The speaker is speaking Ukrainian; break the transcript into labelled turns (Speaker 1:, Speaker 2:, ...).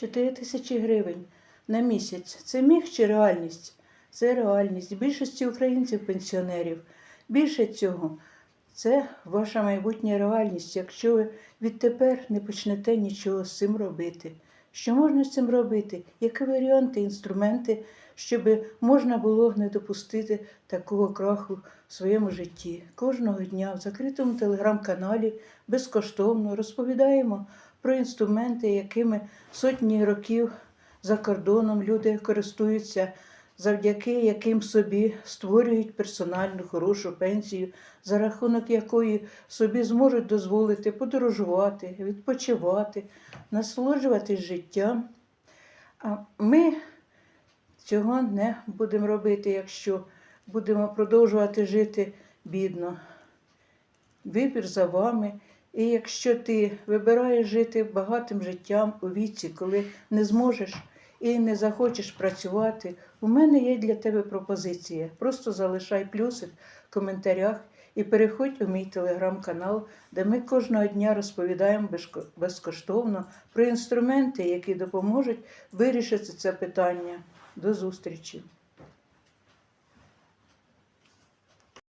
Speaker 1: 4 тисячі гривень на місяць. Це міг чи реальність? Це реальність. Більшості українців пенсіонерів. Більше цього, це ваша майбутня реальність, якщо ви відтепер не почнете нічого з цим робити. Що можна з цим робити? Які варіанти, інструменти, щоб можна було не допустити такого краху в своєму житті? Кожного дня в закритому телеграм-каналі безкоштовно розповідаємо про інструменти, якими сотні років за кордоном люди користуються, завдяки яким собі створюють персональну хорошу пенсію, за рахунок якої собі зможуть дозволити подорожувати, відпочивати, насолоджуватись життям. А ми цього не будемо робити, якщо будемо продовжувати жити бідно. Вибір за вами. І якщо ти вибираєш жити багатим життям у віці, коли не зможеш і не захочеш працювати, у мене є для тебе пропозиція. Просто залишай плюсик в коментарях і переходь у мій телеграм-канал, де ми кожного дня розповідаємо безкоштовно про інструменти, які допоможуть вирішити це питання. До зустрічі!